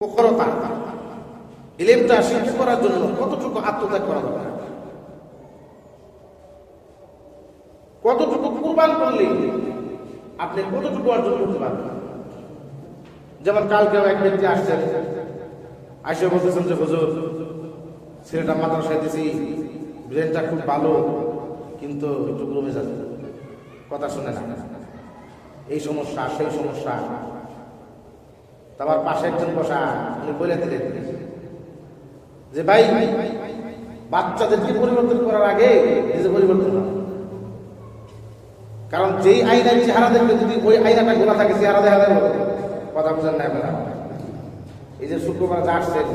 প্রখরতা ইলেমটা শিক্ষা করার জন্য কতটুকু আত্মত্যাগ করা দরকার? কতটুকু কুরবান করলে আপনি কতটুকু অর্জন করতে পারবেন? যেমন কালকেও এক ব্যক্তি আসছেন আসে বলতেছেন যে, হুজুর, ছেলেটা মাদ্রাসায় দিছি, ব্রেনটা খুব ভালো, কিন্তু একটু গ্রমে যাচ্ছে। কথা শুনে না। এই সমস্যা, সেই সমস্যা। তোমার পাশে একজন বসা উনি বলে দিলেন। যে, ভাই বাচ্চাদেরকে পরিবর্তন করার আগে নিজে পরিবর্তন কারণ যেই আইনার চেহারা দেখবে, যদি ওই আইনাটা গোলা থাকে, চেহারা দেখা যাবে। কথা বুঝেন না এবার এই যে শুক্রবার যা আসছেন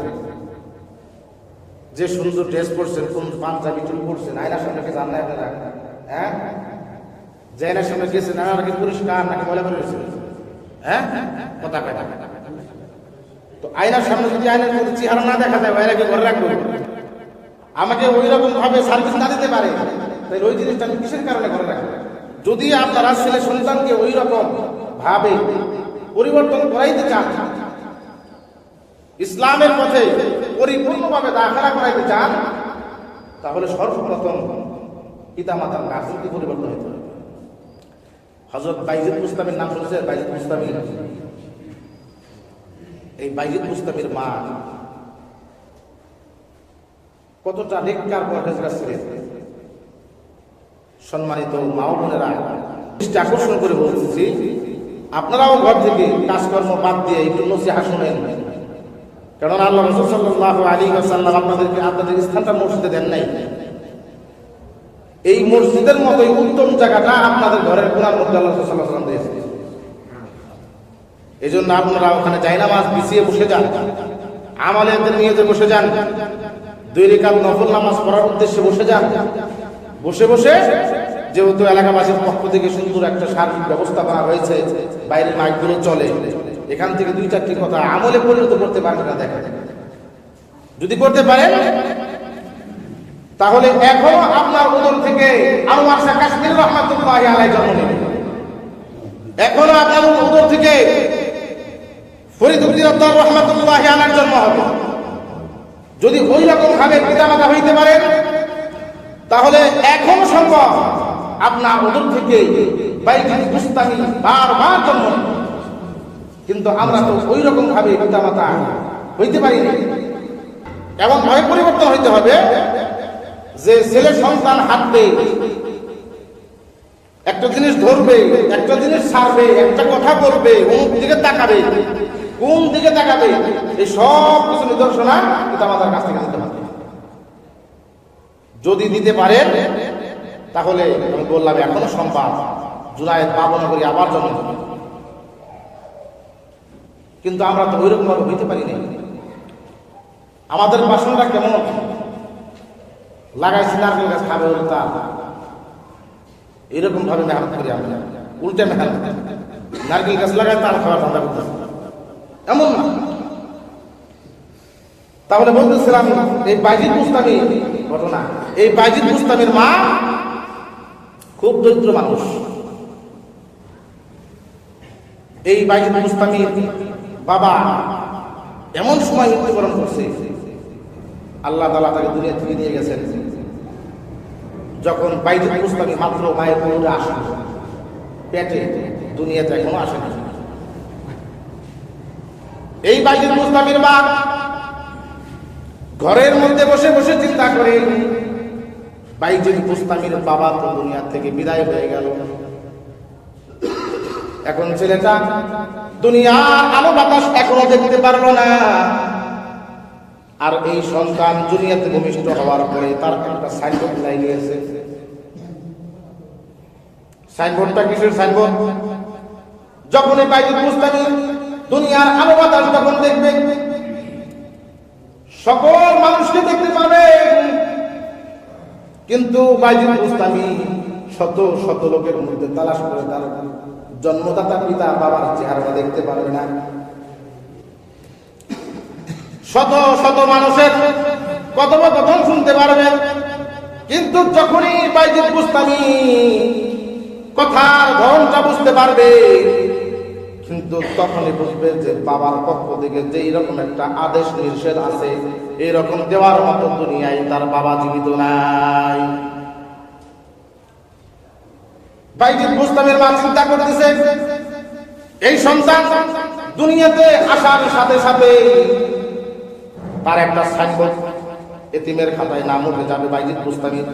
যে সুন্দর ড্রেস পরছেন, কোন পাঞ্জাবি চুল পরছেন, আয়নার সামনে কি জান না আপনারা? হ্যাঁ? যে আয়নার সামনে গেছেন আয়নাটা কি পরিষ্কার, নাকি ময়লা করে রয়েছে? হ্যাঁ? কথা কয় না। তো আয়নার সামনে যদি আয়নার মধ্যে চেহারা না দেখা যায় আয়নাকে ঘরে রাখব? আমাকে ওই রকম ভাবে সার্ভিস না দিতে পারে, তাহলে ওই জিনিসটা আমি কিসের কারণে ঘরে রাখব? যদি আপনারা ছেলে সন্তানকে ওই রকম ভাবে পরিবর্তন করাইতে চান, ইসলামের পথে পরিপূর্ণভাবে দাখলা করাইতে চান, তাহলে সর্বপ্রথম পিতামাতার রাজনীতি পরিবর্তন হতে হবে। হজরত বাইজিদ মুস্তামের নাম শুনছেন? বাইজিদ মুস্তামির। এই বাইজিদ মুস্তামির মা। কতটা নেককার পরহেজরা ছিলেন। সম্মানিত মা বোনেরা আকর্ষণ করে বলতেছি, আপনারাও ঘর থেকে কাজকর্ম বাদ দিয়ে একটু নসিহা শুনেন। কারণ আল্লাহ রসুল সাল্লাহ আলী সাল্লাম আপনাদেরকে আপনাদের স্থানটা মসজিদে দেন নাই। এই মসজিদের মতোই উত্তম জায়গাটা আপনাদের ঘরের কোনার মধ্যে আল্লাহ সাল্লাহ সাল্লাম দিয়েছে এই জন্য আপনারা ওখানে যাই না মাছ বিছিয়ে বসে যান। আমাদের নিয়ে বসে যান। দুই রেখাত নফল নামাজ পড়ার উদ্দেশ্যে বসে যান। বসে বসে যেহেতু এলাকাবাসীর পক্ষ থেকে সুন্দর একটা সার্বিক ব্যবস্থা করা হয়েছে, বাইরের মাইকগুলো চলে। এখান থেকে দুই চারটি কথা আমলে পরিণত করতে পারবে না দেখা যদি করতে পারেন তাহলে এখনও আপনার উদর থেকে আনোয়ার শাহ কাশ্মীর রহমাতুল্লাহ আলাই জন্ম নেবে। এখনও আপনার উদর থেকে ফরিদুদ্দিন আব্দুল রহমাতুল্লাহ আলার জন্ম হবে। যদি ওই রকম ভাবে পিতামাতা হইতে পারেন, তাহলে এখন সম্ভব আপনার ওদের থেকে মুস্তামি বারবার জন্ম কিন্তু আমরা তো ওই রকম ভাবে পিতামাতা হইতে পারি না এমন ভাবে পরিবর্তন হইতে হবে যে ছেলে সন্তান হাঁটবে, একটা জিনিস ধরবে, একটা জিনিস ছাড়বে, একটা কথা বলবে কোন দিকে তাকাবে। কোন দিকে তাকাবে, এই সব কিছু নিদর্শনা পিতামাতার কাছ থেকে দিতে হবে যদি দিতে পারেন, তাহলে আমি বললাম, এখনও সম্ভব। জুলাই পাবনা করি আবার জন্ম কিন্তু আমরা তো ওইরকম ভাবে হইতে পারি না আমাদের বাসনটা কেমন? লাগাইছি নারকেল গাছ, খাবে তা। এরকম ভাবে মেহনত করি আমরা। উল্টে মেহনত নারকেল গাছ লাগাই তার খাওয়ার ধান্দা করতেছি। এমন না। তাহলে বলতেছিলাম, এই বাইজিদ মুস্তামি ঘটনা, এই বাইজিদ মুস্তামির মা খুব দরিদ্র মানুষ। এই বাইজিদ মুস্তামির বাবা এমন সময় মৃত্যুবরণ করছে। আল্লাহ তালা তাকে দুনিয়া থেকে নিয়ে গেছেন। যখন বাইজিদ মুস্তামি মাত্র মায়ের কোলে আসে পেটে দুনিয়াতে এখনও আসে না এই বাইজিদ মুস্তামির মা ঘরের মধ্যে বসে বসে চিন্তা করে বাইজিদ মুস্তামির বাবা তো দুনিয়া থেকে বিদায় হয়ে গেল। এখন ছেলেটা দুনিয়ার আলো বাতাস এখনও দেখতে পারল না। আর এই সন্তান দুনিয়াতে ভূমিষ্ঠ হওয়ার পরে তার একটা সাইনবোর্ড লাগিয়েছে সাইনবোর্ডটা কিসের সাইনবোর্ড যখন এই বাইজিদ মুস্তামি দুনিয়ার আলো বাতাস যখন দেখবে, সকল মানুষকে দেখতে পাবে কিন্তু বাইজিদ মুস্তামি শত শত লোকের মধ্যে তালাশ করে তার জন্মদাতা পিতা বাবার চেহারা দেখতে পারবে না। শত শত মানুষের কথোপকথন শুনতে পারবে। কিন্তু যখনই বাইজিদ মুস্তামি কথার ধরনটা বুঝতে পারবে কিন্তু তখনই বুঝবে যে বাবার পক্ষ থেকে যে এরকম একটা আদেশ নিষেধ আছে এরকম দেওয়ার মতো দুনিয়ায় তার বাবা জীবিত নাই। বাইজিদ মুস্তামের মা চিন্তা করতেছে, এই দুনিয়াতে সাথে সাথে একটা এতিমের নাম উঠে যাবে বাইজিদ মুস্তামির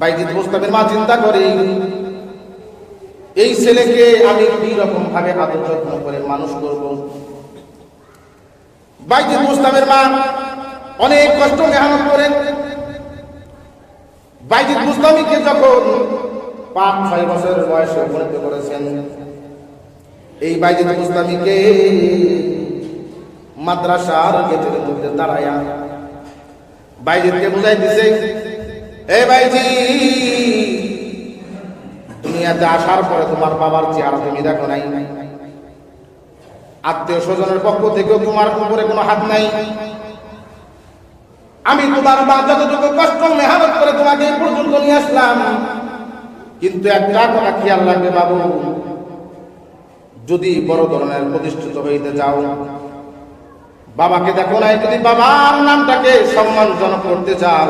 বাইজিদ মুস্তামির মা চিন্তা করে এই ছেলেকে আমি কি রকম ভাবে আদর যত্ন করে মানুষ করব। বাইজিদ মুস্তামের মা অনেক কষ্ট মেহনত করেন। বাইজিদ মুস্তামিকে যখন পাঁচ, ছয় বছরের বয়সে উপনীত করেছেন, এই বাইজিদ মুস্তামিকে মাদ্রাসার গেটের মধ্যে দাঁড়ায়া বাইজিদকে বুঝাই দিছে এই বাইজি দুনিয়াতে আসার পরে তোমার বাবার চেহারা তুমি দেখো নাই। আত্মীয় স্বজনের পক্ষ থেকেও তোমার উপরে কোনো হাত নাই। আমি তোমার মা যতটুকু কষ্ট মেহনত করে তোমাকে পর্যন্ত নিয়ে আসলাম, কিন্তু একটা কথা খেয়াল রাখবে বাবু, যদি বড় ধরনের প্রতিষ্ঠিত হইতে যাও বাবাকে দেখো নাই, যদি বাবার নামটাকে সম্মানজনক করতে চাও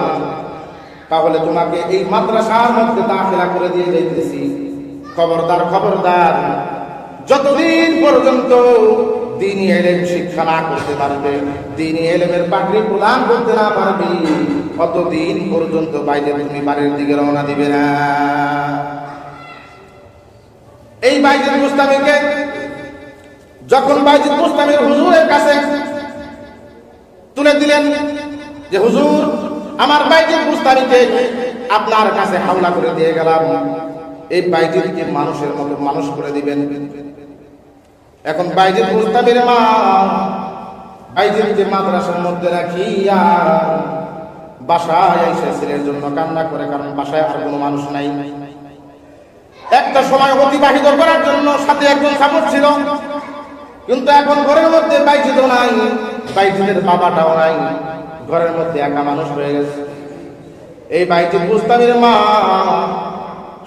তাহলে তোমাকে এই মাদ্রাসার মধ্যে দাখিলা করে দিয়ে যাইতেছি। খবরদার খবরদার, যতদিন পর্যন্ত দিনই এলেম শিক্ষা না করতে পারবে দিনই এলেমের পাগড়ি প্রদান করতে না পারবি অতদিন পর্যন্ত বাইরে তুমি বাড়ির দিকে রওনা দিবে না। এই বাইজিদ মুস্তামিকে যখন বাইজিদ মুস্তামির হুজুরের কাছে তুলে দিলেন যে, হুজুর আমার বাইজিদ মুস্তামিকে আপনার কাছে হামলা করে দিয়ে গেলাম। এই বাইজিদকে মানুষের মতো মানুষ করে দিবেন? এখন বাইজিদ মুস্তামির মা বাইজিদকে মাদ্রাসার মধ্যে রাখিয়া বাসায় এসে ছেলের জন্য কান্না করে, কারণ বাসায় আর কোনো মানুষ নাই। একটা সময় অতিবাহিত করার জন্য সাথে একজন সাপোর্ট ছিল, কিন্তু এখন ঘরের মধ্যে বাইজিদও নাই বাইজিদের বাবাটাও নাই। ঘরের মধ্যে একা মানুষ হয়ে গেছে। এই বাইজিদ মুস্তামির মা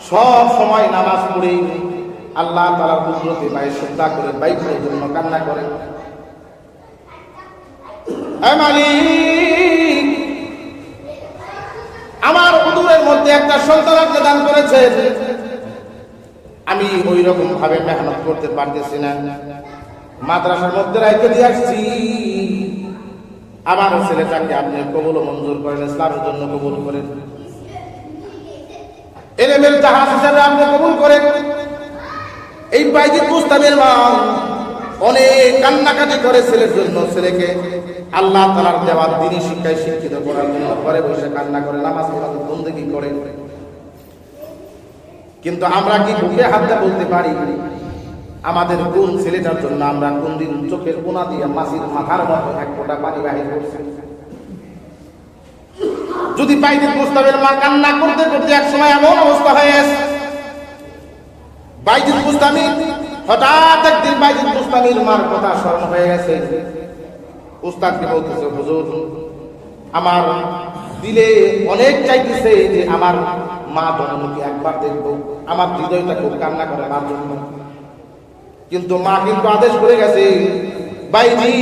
সব সময় নামাজ পড়ে, আল্লাহ তালার কুদরতে বাইর শ্রদ্ধা করে বাইকের জন্য কান্না করে। আমার হুদুরের মধ্যে একটা সন্তান আপনি দান করেছেন আমি ওই রকম ভাবে মেহনত করতে পারতেছি না। মাদ্রাসার মধ্যে রাইতে দিয়ে আসছি। আমার ছেলেটাকে আপনি কবুল মঞ্জুর করেন, ইসলামের জন্য কবুল করেন। এলেমের জাহাজ হিসাবে আপনি কবুল করেন। এই বাইজিদ মুস্তামের মা অনেক কান্নাকাটি করে ছেলের জন্য ছেলেকে আল্লাহ তালার দেওয়ার দিনই শিক্ষায় শিক্ষিত করার জন্য ঘরে বসে কান্না করে, নামাজ পড়াতে বন্দেগি করে। কিন্তু আমরা কি বুকে হাতে বলতে পারি? আমাদের কোন ছেলেটার জন্য আমরা কোন দিন চোখের কোনা দিয়ে মাসির মাথার মতো এক ফোঁটা পানি বাহির করছি? যদি বাইজিদ মুস্তামের মা কান্না করতে করতে এক সময় এমন অবস্থা হয়ে গেছে। বাইজিদ মুস্তামি হঠাৎ একদিন বাইজিদ মুস্তামির মার কথা স্মরণ হয়ে গেছে। উস্তাদকে বলতেছে, হুজুর, আমার দিলে অনেক চাইতেছে যে আমার মা জননীকে একবার দেখব। আমার হৃদয়টা খুব কান্না করে মার জন্য। কিন্তু মা কিন্তু আদেশ করে গেছে, বাইজি,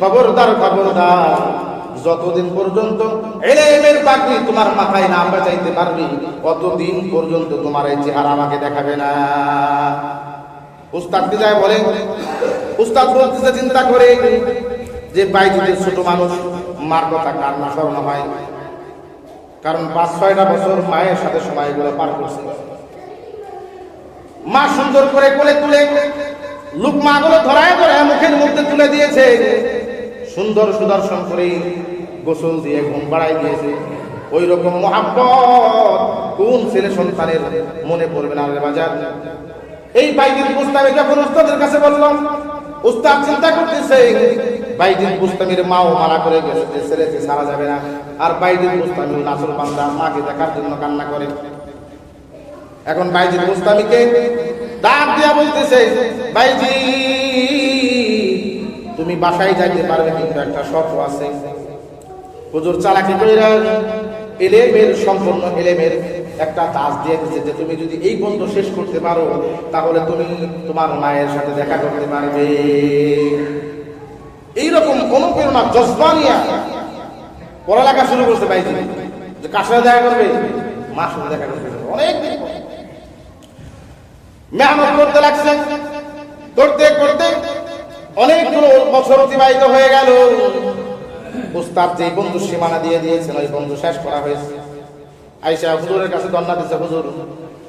খবরদার খবরদার, যতদিন পর্যন্ত এলেমের পাখি তোমার মাথায় না বাঁচাইতে পারবি অতদিন পর্যন্ত তোমার এই চেহারা আমাকে দেখাবে না। উস্তাদ যায় বলে, উস্তাদ বলতেছে, চিন্তা করে যে বাইজিদের ছোট মানুষ, মার কথা কার না স্মরণ হয়? কারণ পাঁচ ছয়টা বছর মায়ের সাথে সময়গুলো পার করছে। মা সুন্দর করে কোলে তুলে লুকমা গুলো ধরায় ধরায় মুখের মধ্যে তুলে দিয়েছে। সুন্দর সুদর্শন করে গোসল দিয়ে ঘুম বাড়াই দিয়েছে। ওই রকম মহাব্বত কোন ছেলে সন্তানের মনে পড়বে না বাজার এই বাইজিদ মুস্তামি যখন উস্তাদের কাছে বললাম, উস্তাদ চিন্তা করতেছে, বাইজিদ মুস্তামির মাও মারা করে গেছে ছেলেকে সারা যাবে না। আর বাইজিদ মুস্তামি নাসর বান্দা, মাকে দেখার জন্য কান্না করে। এখন বাইজি মুস্তামিকে ডাক দিয়া বলতেছে, বাইজি, তুমি বাসায় যাইতে পারবে কিন্তু একটা শর্ত আছে। হুজুর চালাকি কইরা এলেমের সম্পূর্ণ এলেমের একটা তাজ দিয়ে দিচ্ছে যে তুমি যদি এই বন্ধ শেষ করতে পারো, তাহলে তুমি তোমার মায়ের সাথে দেখা করতে পারবে। এইরকম অনুপ্রেরণা জজবা নিয়ে পড়ালেখা শুরু করতে পাইছি যে কার দেখা করবে? মার সাথে দেখা করবে অনেক। মেহনত করতে লাগছে। করতে করতে অনেকগুলো বছর অতিবাহিত হয়ে গেল। উস্তাদ যে বন্ধু সীমানা দিয়ে দিয়েছেন, ওই বন্ধু শেষ করা হয়েছে। আইসা হুজুরের কাছে দন্না দিচ্ছে, হুজুর,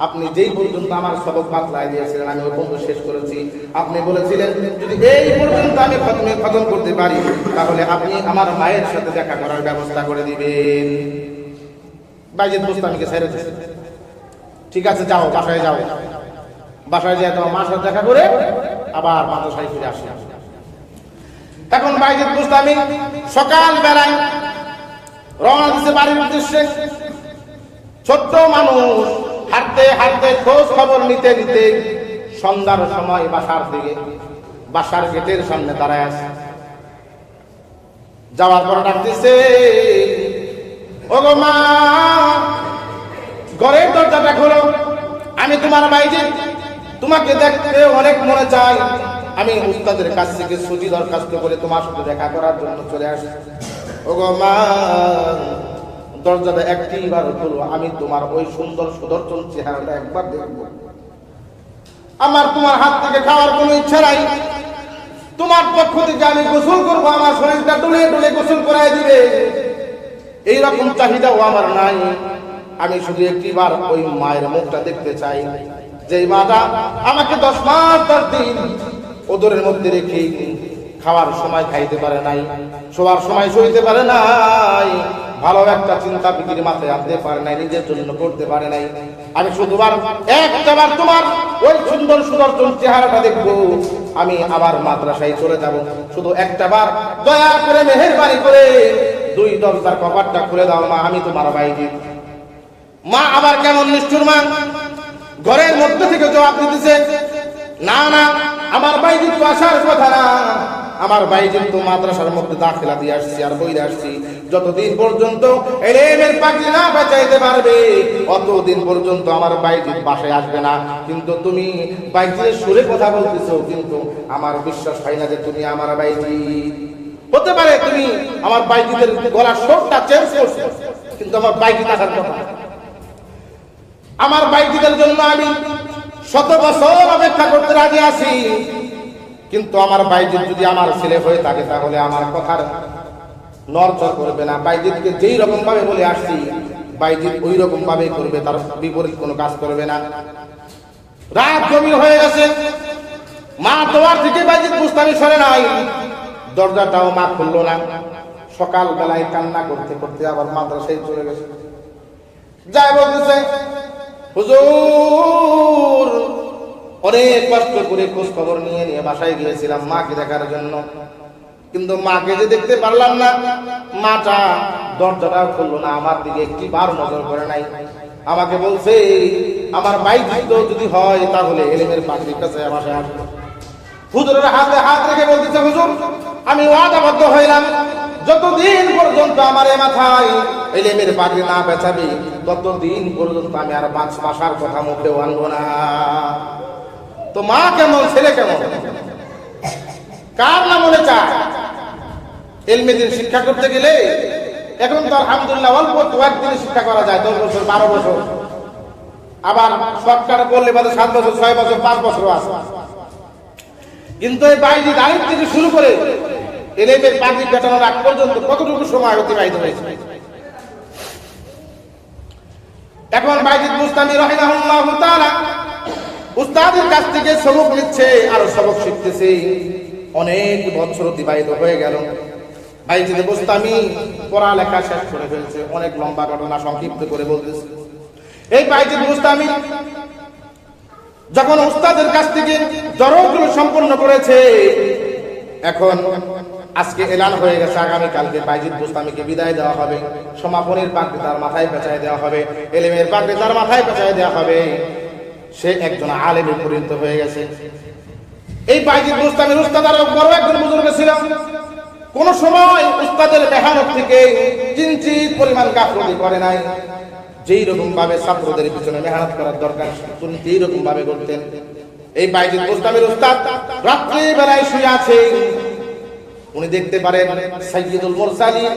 আপনি যেই পর্যন্ত আমার সবক বাতলায় দিয়েছিলেন, আমি ওই বন্ধু শেষ করেছি। আপনি বলেছিলেন, যদি এই পর্যন্ত আমি খতমে, খতম করতে পারি, তাহলে আপনি আমার মায়ের সাথে দেখা করার ব্যবস্থা করে দিবেন। বাইজিৎ বুস্তামিকে ছেড়ে দিয়েছে। ঠিক আছে, যাও, বাসায় যাও। বাসায় যায় তোমার মার দেখা করে আবার মাদ্রাসায় ফিরে আসে। তখন বাইজিৎ বুস্তামি সকাল বেলায় রওনা দিচ্ছে বাড়ির উদ্দেশ্যে। ছোট্ট মানুষ হাঁটতে হাঁটতে খোঁজ খবর নিতে নিতে সন্ধ্যার সময় বাসার দিকে, বাসার গেটের সামনে দাঁড়ায় আছে। যাওয়ার পর ডাকতেছে ও গো মা, ঘরের দরজাটা খোলো, আমি তোমার বাইরে তোমাকে দেখতে অনেক মনে চাই আমি উস্তাদের কাছ থেকে ছুটি দরখাস্ত করে তোমার সাথে দেখা করার জন্য চলে আসি ও গো মা, দরজাটা একটি বার খোলো, আমি তোমার ওই সুন্দর সুদর্শন চেহারাটা একবার দেখব। আমার তোমার হাত থেকে খাওয়ার কোনো ইচ্ছা নাই। তোমার পক্ষ থেকে আমি গোসল করব, আমার শরীরটা ডুলে ডুলে গোসল করাই দিবে। এইরকম চাহিদাও আমার নাই। আমি শুধু একটিবার ওই মায়ের মুখটা দেখতে চাই। যে মাটা আমাকে দশ মাস, দশ দিন ওদরের মধ্যে রেখে খাওয়ার সময় খাইতে পারে নাই, শোয়ার সময় সইতে পারে নাই, ভালো একটা চিন্তা বিক্রি মাথায় আনতে পারে নাই, নিজের জন্য করতে পারে নাই। আমি শুধুবার একটাবার তোমার ওই সুন্দর সুদর্শন চেহারাটা দেখব, আমি আবার মাদ্রাসায় চলে যাব। শুধু একটাবার দয়া করে, মেহেরবানি করে দুই দরজার কপাটটা খুলে দাও মা, আমি তোমার বাইরে। মা আবার কেমন নিষ্ঠুর মা? ঘরের মধ্যে থেকে জবাব দিতেছে, না না, আমার বাইরে তো আসার কথা না। আমার বাইরে তো মাদ্রাসার মধ্যে দাখিলা দিয়ে আসছি আর বইরে আসছি। যতদিন পর্যন্ত এলেমের পাখি না বাঁচাইতে পারবে, অতদিন পর্যন্ত আমার বাইরে বাসায় আসবে না। কিন্তু তুমি বাইরে সুরে কথা বলতেছো, কিন্তু আমার বিশ্বাস হয় না যে তুমি আমার বাইরে হতে পারে তুমি আমার বাইকিদের গলার স্বরটা চেঞ্জ করছ, কিন্তু আমার বাইকি থাকার কথা আমার বাইকিদের জন্য আমি শত বছর অপেক্ষা করতে রাজি আছি। কিন্তু আমার বাইজিৎ যদি আমার ছেলে হয়ে থাকে, তাহলে আমার কথার নড়চড় করবে না। বাইজিৎকে যেই রকম ভাবে বলে আসছি বাইজিৎ ওই রকম ভাবে করবে, তার বিপরীত কোনো কাজ করবে না। রাত গভীর হয়ে গেছে। মা তোমার থেকে বাইজিৎ বুঝতামি সরে নাই। দরজাটাও মা খুললো না। সকাল বেলায় কান্না করতে করতে আবার মাদ্রাসায় চলে গেছে। যাই বলতেছে হুজুর, অনেক কষ্ট করে খোঁজ খবর নিয়ে নিয়ে বাসায় গিয়েছিলাম মাকে দেখার জন্য। কিন্তু মাকে যে দেখতে পারলাম না, মাটা দরজাটা খুললো না, আমার দিকে একটি বার নজর করে নাই। আমাকে বলছে, আমার বাইক যদি হয় তাহলে এলেমের পাখির কাছে আসবে। হুজুরের হাতে হাত রেখে বলতেছে, হুজুর, আমি ওয়াদাবদ্ধ হইলাম। যতদিন পর্যন্ত আমার এ মাথায় এলেমের পাগড়ি না বেচাবি ততদিন পর্যন্ত আমি আর পাঁচ মাসার কথা মুখেও আনব না। তো মা কেমন, ছেলে কেমন? কার না মনে চায়? এলমেদিন শিক্ষা করতে গেলে এখন তো আলহামদুলিল্লাহ অল্প কয়েকদিন শিক্ষা করা যায়, দশ বছর, বারো বছর। আবার শর্টকাটে করলে বাদে সাত বছর, ছয় বছর, পাঁচ বছর আছে। কিন্তু এই বাইরে দাঁড়িয়ে থেকে শুরু করে এলেমের পাখি কাটানোর আগ পর্যন্ত কতটুকু সময় অতিবাহিত হয়েছে? এখন বাইজিদ মুস্তামি রহিমাহুল্লাহ তাআলা উস্তাদের কাছ থেকে সবক নিচ্ছে, আর সবক শিখতেছে। অনেক বছর অতিবাহিত হয়ে গেল। বাইজিদ মুস্তামি পড়ালেখা শেষ করে ফেলছে, অনেক লম্বা ঘটনা সংক্ষিপ্ত করে বলতেছে। এই বাইজিদ মুস্তামি যখন উস্তাদের কাছ থেকে জরগুলো সম্পন্ন করেছে, এখন আজকে এলান হয়ে গেছে, আগামী কালকে বাইজিদ বুস্তামিকে বিদায় দেওয়া হবে। সমাপনের পাগড়ি তার মাথায় পেঁচায় দেওয়া হবে। এলেমের পাগড়ি তার মাথায় পেঁচায় দেওয়া হবে। সে একজন আলেমে পরিণত হয়ে গেছে। এই বাইজিদ বুস্তামির উস্তাদ আরও বড় একজন বুজুর্গ ছিল। কোন সময় উস্তাদের মেহনত থেকে চিনচিত পরিমাণ গাফলতি করে নাই। যেই রকম ভাবে ছাত্রদের পিছনে মেহনত করার দরকার তিনি যেই রকম ভাবে করতেন। এই বাইজিদ গোস্তামের উস্তাদ রাত্রি বেলায় শুয়ে আছে উনি দেখতে পারেন সাইয়্যিদুল মুরসালিন,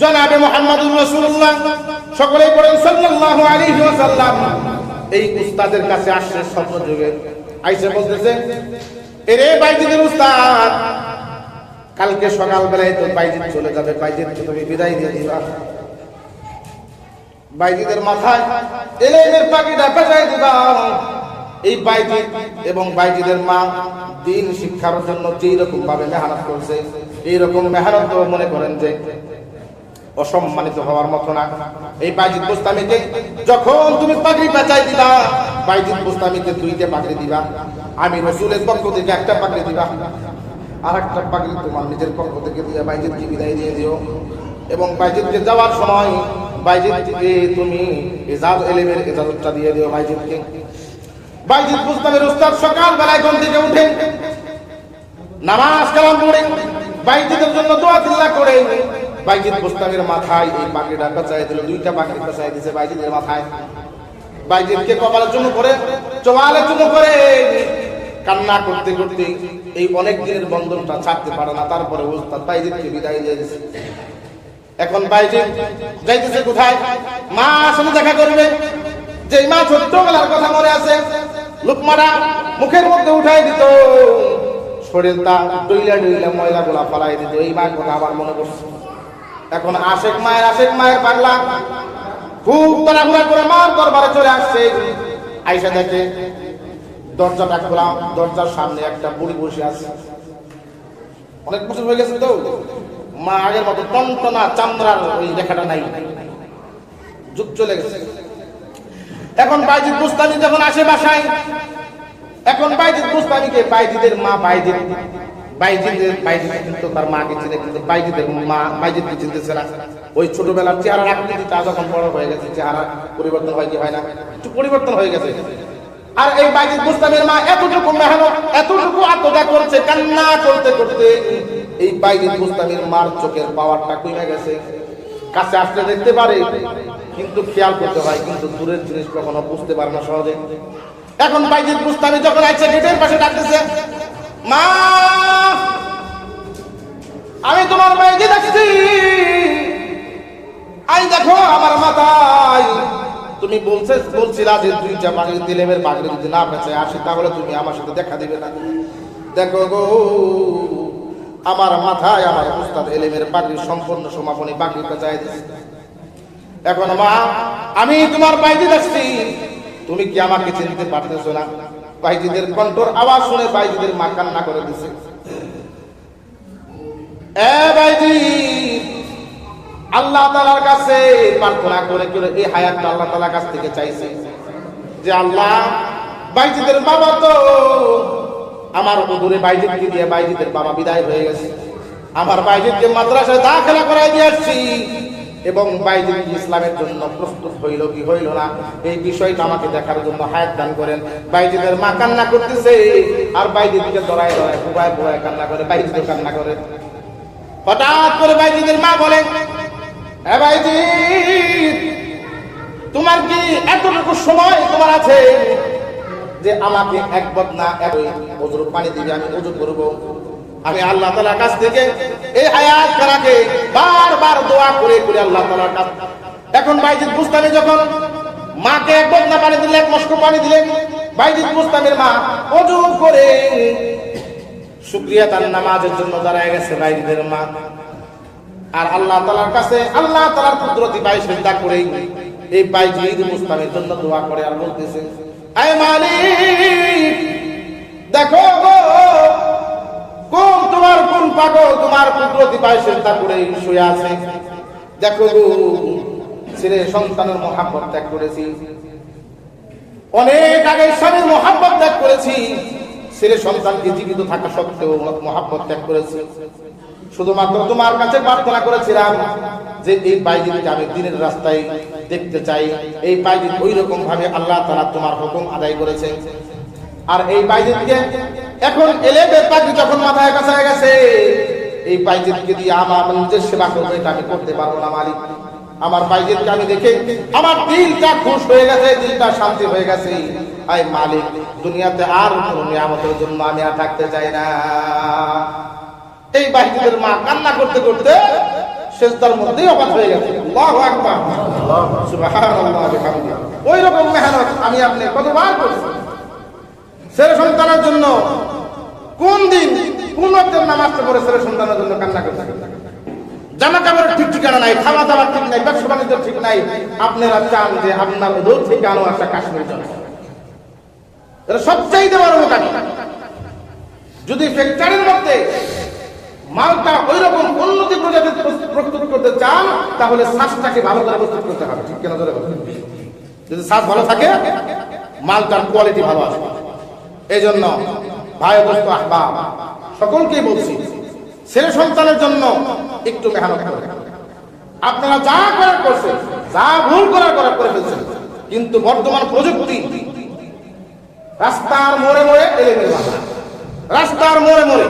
জনাবে মুহাম্মদুর রাসূলুল্লাহ। সকলেই পড়েন সাল্লাল্লাহু আলাইহি ওয়াসাল্লাম। এই উস্তাদের কাছে আসছে স্বপ্ন যুগে। আইসে বলতেছে, এরে বাইজিদের উস্তাদ, কালকে সকাল বেলায় তো বাইজিদ চলে যাবে। বাইজিদকে তুমি বিদায় দিয়ে দিবা। বাইজিদের মাথায় এলেনের পাখিটা পেঁচাই দিবা। এই বাইজিদ এবং বাইজিদের মা দিন শিক্ষার জন্য যেই রকম ভাবে মেহনত করছে এইরকম মেহনত মনে করেন যে অসম্মানিত হওয়ার মতো না। এই বাইজিদ বুস্তামিকে যখন তুমি পাগড়ি পেঁচাই দিবা, বাইজিদ বুস্তামিকে দুইটা পাগড়ি দিবা, আমি রসুলের পক্ষ থেকে একটা পাগড়ি দিবা আর একটা পাগড়ি তোমার নিজের পক্ষ থেকে দিয়ে বাইজিদকে বিদায় দিয়ে দিও। এবং বাইজিদকে যাওয়ার সময়, বাইজিদকে তুমি এজাজ এলেমের ইজাজতটা দিয়ে দিও বাইজিদকে। বাইজিদ বুস্তামের উস্তাদ সকাল বেলায় ঘুম থেকে উঠে নামাজ কালাম পড়ে, বাইজিদের জন্য দোয়া তিল্লা করে। বাইজিদ বুস্তামের মাথায় এই পাখিটা পেঁচাই দিল, দুইটা পাখি পেঁচাই দিছে বাইজিদের মাথায়। বাইজিদকে কপালের জন্য করে চোয়ালের জন্য করে। কান্না করতে করতে এই অনেক দিনের বন্ধনটা ছাড়তে পারে না, তারপরে উস্তাদ বাইজিদকে বিদায় দিয়ে দিছে। এখন বাইজিদ যাইতেছে কোথায়? মা আসলে দেখা করবে। যে মা ছোট্টবেলার কথা মনে আছে লুকমারা মুখের মধ্যে উঠাই দিত। শরীরটা ডইলা ডইলা ময়লা গুলা ফালাই দিত। এই মায়ের কথা আবার মনে পড়ছে। এখন আশেক মায়ের আশেক মায়ের পাগলা। খুব তাড়াহুড়া করে মার দরবারে চলে আসছে। আইসা দেখে দরজাটা খোলা, দরজার সামনে একটা বুড়ি বসে আছে। অনেক বছর হয়ে গেছে তো। মা আগের মতো টনটনা চামড়ার ওই লেখাটা নাই। যুগ চলে গেছে। এখন বাইজিদ বুস্তানি যখন আসে বাসায়, এখন বাইজিদ বুস্তানিকে বাইজিদের মা বাইজিদ, বাইজিদের, বাইজিদ কিন্তু তার মাকে চিনে, কিন্তু বাইজিদের মা বাইজিদকে চিনতেছে না। ওই ছোটবেলার চেহারা আকৃতিটা যখন বড় হয়ে গেছে চেহারা পরিবর্তন হয় কি হয় না? একটু পরিবর্তন হয়ে গেছে। আর এই বাইজিদ বুস্তানের মা এতটুকু মেহনত, এতটুকু আত্মত্যাগ করছে, কান্না করতে করতে এই বাইজিদ বুস্তানের মার চোখের পাওয়ারটা কমে গেছে। কাছে আসতে দেখতে পারে কিন্তু খেয়াল করতে হয়, কিন্তু দূরের জিনিস কখনো বুঝতে পারে না সহজে। এখন বাইজিদ বুস্তানি যখন আছে গেটের পাশে ডাকতেছে, মা, আমি তোমার বাইজিদ আসছি আই দেখো আমার মাথায়। তুমি বলছে, বলছিলা যে দুইটা পাগড়ি দিলেমের পাগড়ি যদি না পেঁচে আসি, তাহলে তুমি আমার সাথে দেখা দিবে না। দেখো গো, আমার মাথায় আমার উস্তাদ এলেমের পাগড়ি সম্পূর্ণ সমাপনী পাগড়ি পেঁচাই দিচ্ছে এখন মা, আমি তোমার বাইজিদ আসছি তুমি কি আমাকে চিনতে পারতেছো না? বাইজিদের কণ্ঠর আওয়াজ শুনে বাইজিদের মা কান্না করে দিছে। এ বাইজি আল্লাহ তালার কাছে প্রার্থনা করে করে এই হায়াতটা আল্লাহ তালার কাছ থেকে চাইছে যে আল্লাহ বাইজিদের বাবা তো আমার দূরে বাইজিদকে দিয়ে বাইজিদের বাবা বিদায় হয়ে গেছে। আমার বাইজিদকে মাদ্রাসায় দাখেলা করাই দিয়ে আসছি। এবং বাইজিদ ইসলামের জন্য প্রস্তুত হইল কি হইল না এই বিষয়টা আমাকে দেখার জন্য হায়াত দান করেন বাইজিদের মা কান্না করতেছে আর বাইজিদকে দড়ায় দড়ায় বুবায় বুবায় কান্না করে বাইজিদ কান্না করে হঠাৎ করে বাইজিদের মা বলে এ বাইজিদ তোমার কি এতটুকু সময় তোমার আছে যে আমাকে এক বদনা এক ওজুর পানি দিবে আমি ওজু করব আমি আল্লাহ তালার কাছ থেকে এই আয়াত খানাকে বারবার দোয়া করে করে আল্লাহ তালার কাছ এখন বাইজিদ বুস্তানি যখন মাকে এক বদনা পানি দিলে এক মস্ক পানি দিলেন, বাইজিদ বুস্তানের মা ওজু করে শুক্রিয়া তার নামাজের জন্য দাঁড়ায় গেছে বাইজিদের মা। আর আল্লাহ তালার কাছে, আল্লাহ তালার কুদরতি বাই চিন্তা করে এই বাইজিদ মুস্তামের জন্য দোয়া করে আর বলতেছে, আয় মালিক, দেখো গো কোন পাগল তোমার কুদরতি বাই চিন্তা করে শুয়ে আছে? দেখো ছেলে সন্তানের মহাব্বত ত্যাগ করেছি। অনেক আগে স্বামীর মহাব্বত ত্যাগ করেছি। ছেলে সন্তানকে জীবিত থাকা সত্ত্বেও মহাব্বত ত্যাগ করেছি। শুধুমাত্র তোমার কাছে প্রার্থনা করেছিলাম যে এই বাইজিনকে আমি দিনের রাস্তায় দেখতে চাই। এই বাইজিন ওই রকম ভাবে আল্লাহ তারা তোমার হুকুম আদায় করেছে আর এই বাইজিনকে এখন এলে পাখি যখন মাথায় কাছায় গেছে, এই বাইজিনকে দিয়ে আমার নিজের সেবা করব এটা আমি করতে পারব না, মালিক। আমার ভাইদেরকে আমি দেখে আমার দিলটা খুশ হয়ে গেছে, দিলটা শান্তি হয়ে গেছে। আই মালিক, দুনিয়াতে আর কোনো নিয়ামতের জন্য আমি আর থাকতে চাই না। এই বাহিনীদের মা কান্না করতে করতে শেষদার মধ্যেই অবাক হয়ে গেছে। ওই রকম মেহনত আমি আপনি কতবার করছি। ছেলে সন্তানের জন্য কোন দিন কোন অর্থের নামাজটা পড়ে ছেলে সন্তানের জন্য কান্না করছে? জামা কাপড়ের ঠিক ঠিকানা নাই খাওয়া দাওয়ার ঠিক নাই ব্যবসা বাণিজ্য ঠিক নাই। আপনারা চান যে আপনার দূর থেকে আনো একটা কাশ্মীর সবচাইতে বড় মোটামি যদি ফ্যাক্টরির মধ্যে মালটা ওই রকম উন্নতি প্রজাতির প্রস্তুত করতে চান, তাহলে শ্বাসটাকে ভালো করে প্রস্তুত করতে হবে। ঠিক কেন ধরে যদি শ্বাস ভালো থাকে, মালটার কোয়ালিটি ভালো আসবে। এই জন্য ভাই সকলকেই সন্তানের জন্য একটু আপনারা যা করার করছেন, যা ভুল করার করার করে ফেলছেন, কিন্তু বর্তমান প্রযুক্তি রাস্তার মোড়ে মোড়ে এলেমের রাস্তার মোড়ে মোড়ে